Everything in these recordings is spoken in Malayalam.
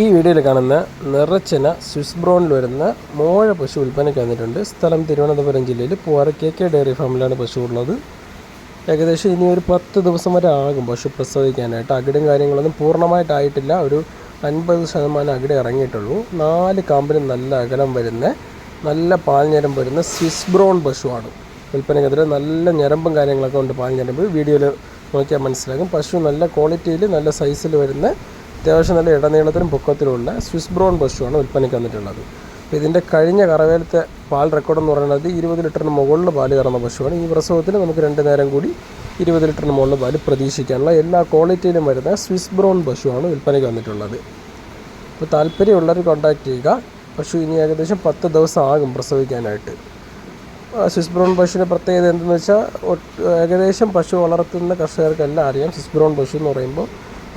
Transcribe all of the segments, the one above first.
ഈ വീഡിയോയിൽ കാണുന്ന നിറച്ചന സ്വിസ് ബ്രോണിൽ വരുന്ന മോഴ പശു വിൽപ്പനയ്ക്ക് വന്നിട്ടുണ്ട്. സ്ഥലം തിരുവനന്തപുരം ജില്ലയിൽ പൂവാറ കെ കെ ഡയറി ഫാമിലാണ് പശു ഉള്ളത്. ഏകദേശം ഇനി ഒരു പത്ത് ദിവസം വരെ ആകും പശു പ്രസവിക്കാനായിട്ട്. അകിടും കാര്യങ്ങളൊന്നും പൂർണമായിട്ടായിട്ടില്ല. ഒരു അൻപത് ശതമാനം അകിട് ഇറങ്ങിയിട്ടുള്ളൂ. നാല് കാമ്പിന് നല്ല അകലം വരുന്ന നല്ല പാൽ ഞരമ്പ് വരുന്ന സ്വിസ് ബ്രോൺ പശുവാണ്. ഉൽപ്പന്നക്കെതിരെ നല്ല ഞരമ്പും കാര്യങ്ങളൊക്കെ ഉണ്ട് പാൽ ഞരമ്പ്. വീഡിയോയിൽ നോക്കിയാൽ മനസ്സിലാകും. പശു നല്ല ക്വാളിറ്റിയിൽ നല്ല സൈസിൽ വരുന്ന അത്യാവശ്യം നല്ല ഇടനീളത്തിലും പൊക്കത്തിലുമുള്ള സ്വിസ് ബ്രോൺ പശുവാണ് വിൽപ്പനയ്ക്ക് വന്നിട്ടുള്ളത്. അപ്പോൾ ഇതിന്റെ കഴിഞ്ഞ കറവേലത്തെ പാൽ റെക്കോർഡ് എന്ന് പറയുന്നത് ഇരുപത് ലിറ്ററിന് മുകളിൽ പാൽ കറന്ന പശുവാണ് ഈ പ്രസവത്തിന് നമുക്ക് രണ്ട് നേരം കൂടി ഇരുപത് ലിറ്ററിന് മുകളിൽ പാൽ പ്രതീക്ഷിക്കാനുള്ള എല്ലാ ക്വാളിറ്റിയിലും വരുന്ന സ്വിസ് ബ്രോൺ പശുവാണ് വിൽപ്പനയ്ക്ക് വന്നിട്ടുള്ളത്. അപ്പോൾ താല്പര്യമുള്ളവർ കോൺടാക്റ്റ് ചെയ്യുക. പശു ഇനി ഏകദേശം പത്ത് ദിവസം ആകും പ്രസവിക്കാനായിട്ട്. സ്വിസ് ബ്രൗൺ പശുവിന്റെ പ്രത്യേകത എന്തെന്ന് വെച്ചാൽ ഏകദേശം പശു വളർത്തുന്ന കർഷകർക്കെല്ലാം അറിയാം സ്വിസ് ബ്രൗൺ പശു എന്ന് പറയുമ്പോൾ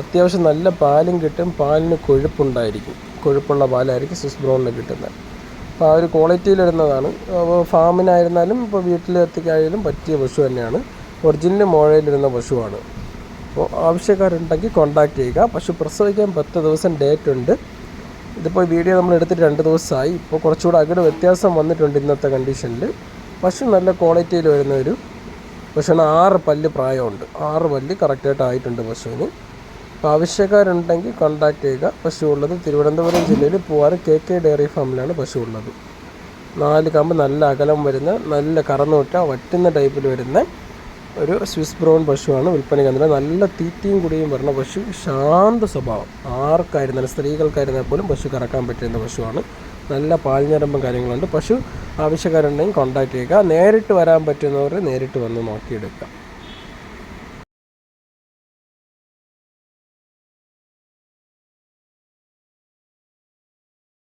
അത്യാവശ്യം നല്ല പാലും കിട്ടും പാലിന് കൊഴുപ്പുണ്ടായിരിക്കും. കൊഴുപ്പുള്ള പാലായിരിക്കും സ്വിസ് ബ്രൗണിൽ കിട്ടുന്നത്. അപ്പോൾ ആ ഒരു ക്വാളിറ്റിയിൽ വരുന്നതാണ്. അപ്പോൾ ഫാമിനായിരുന്നാലും ഇപ്പോൾ വീട്ടിലെത്തിക്കായാലും പറ്റിയ പശു തന്നെയാണ്. ഒറിജിനൽ മോഴയിലിരുന്ന പശുവാണ്. അപ്പോൾ ആവശ്യക്കാരുണ്ടെങ്കിൽ കോൺടാക്റ്റ് ചെയ്യുക. പശു പ്രസവിക്കാൻ പത്ത് ദിവസം ഡേറ്റ് ഉണ്ട്. ഇതിപ്പോൾ വീഡിയോ നമ്മൾ എടുത്തിട്ട് രണ്ട് ദിവസമായി. ഇപ്പോൾ കുറച്ചുകൂടെ അകട് വ്യത്യാസം വന്നിട്ടുണ്ട് ഇന്നത്തെ കണ്ടീഷനിൽ പശു നല്ല ക്വാളിറ്റിയിൽ വരുന്ന ഒരു പശുവിന് ആറ് പല്ല് പ്രായമുണ്ട്. ആറ് പല്ല് കറക്റ്റായിട്ട് ആയിട്ടുണ്ട് പശുവിന്. അപ്പോൾ ആവശ്യക്കാരുണ്ടെങ്കിൽ കോൺടാക്റ്റ് ചെയ്യുക. പശു ഉള്ളത് തിരുവനന്തപുരം ജില്ലയിൽ പൂവാറ് കെ കെ ഡയറി ഫാമിലാണ് പശു ഉള്ളത് നാല് കമ്പ് നല്ല അകലം വരുന്ന നല്ല കറന്നുവിട്ട വറ്റുന്ന ടൈപ്പിൽ വരുന്ന ഒരു സ്വിസ് ബ്രൗൺ പശുവാണ് വിൽപ്പന കേന്ദ്രം. നല്ല തീറ്റയും കുടിയും വരുന്ന പശു ശാന്ത സ്വഭാവം. ആർക്കായിരുന്നാലും സ്ത്രീകൾക്കായിരുന്നാൽ പോലും പശു കറക്കാൻ പറ്റുന്ന പശുവാണ്. നല്ല പാൽഞ്ഞരമ്പും കാര്യങ്ങളുണ്ട്. പശു ആവശ്യക്കാരുണ്ടെങ്കിൽ കോൺടാക്റ്റ് ചെയ്യുക. നേരിട്ട് വരാൻ പറ്റുന്നവർ നേരിട്ട് വന്ന് നോക്കിയെടുക്കുക.